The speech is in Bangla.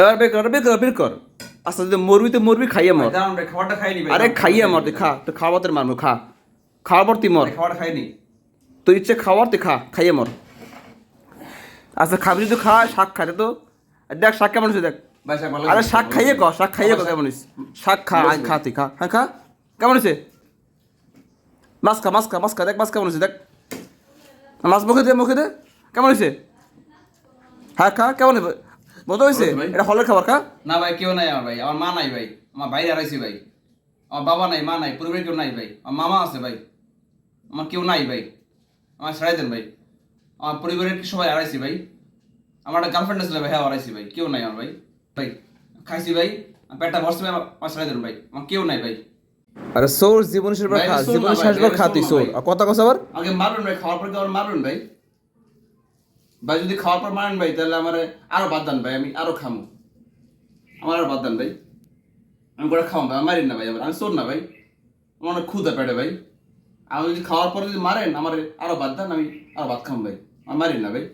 এবার বের কর বের কর বের কর। মরবি তো মরবি খাইয়ে মর। খাবারটা আরে খাইয়ে মর তুই খা তুই খাওয়ার তোর মারমু খা। খাওয়ার পর তুই মর। তুই ইচ্ছে খাওয়ার তুই খা খাইয়ে মর। আচ্ছা খাবি যদি খা শাক খাতে তো। দেখ শাক কেমন হয়েছে দেখ। আরে শাক খাইয়ে ক শাক খাইয়ে ক কেমন হয়েছে? শাক খা আয় খা তুই খা। হ্যাঁ খা। কেমন হয়েছে? মাছ খা মাছ খা মাছ খা দেখ মাছ কেমন হয়েছে দেখ। মাছ মুখে দে মুখে দে। কেমন হয়েছে? হ্যাঁ খা কেমন হবে মতো হয়েছে ভাই। এটা হলের খাবার খা। না ভাই কেউ নাই আমার ভাই। আমার মা নাই ভাই। আমার বাইরে হারাইছি ভাই। আমার বাবা নাই মা নাই পরিবারে কেউ নাই ভাই। আমার মামা আছে ভাই। আমার কেউ নাই ভাই। আমার ছাড়াই দেন ভাই। আমার পরিবারের সবাই হারাইছি ভাই? আমার একটা গার্লফ্রেন্ড ছিল ভাই হ্যাঁ হারাইছি ভাই। কেউ নাই আমার ভাই। ভাই খাইছি ভাই। পেটটা ভরছে ভাই আমার- ছাড়াই দেন ভাই। আমার কেউ নাই ভাই। আরে সোর জীবন শেষবার ভাই, খা জীবন না ভাই, শেষবার খা তুই সোর আর কথা কথা আবার? আমাকে মারবেন ভাই খাওয়ার পর কি আমার মারবেন ভাই? ভাই, যদি খাওয়ার পর মারেন ভাই, তাহলে আমার আরও বাদ দেন ভাই, আমি আরও খামো। আমার আরও বাদ দেন ভাই। আমি করে খাওয়াম ভাই মারিন না ভাই, আমার আমি চোর না ভাই। আমার অনেক ক্ষুদা পেটে ভাই। আমি যদি খাওয়ার পরে যদি মারেন, আমার আরও বাদ দেন, আমি আরও ভাত খাম ভাই। আমি মারিন না ভাই।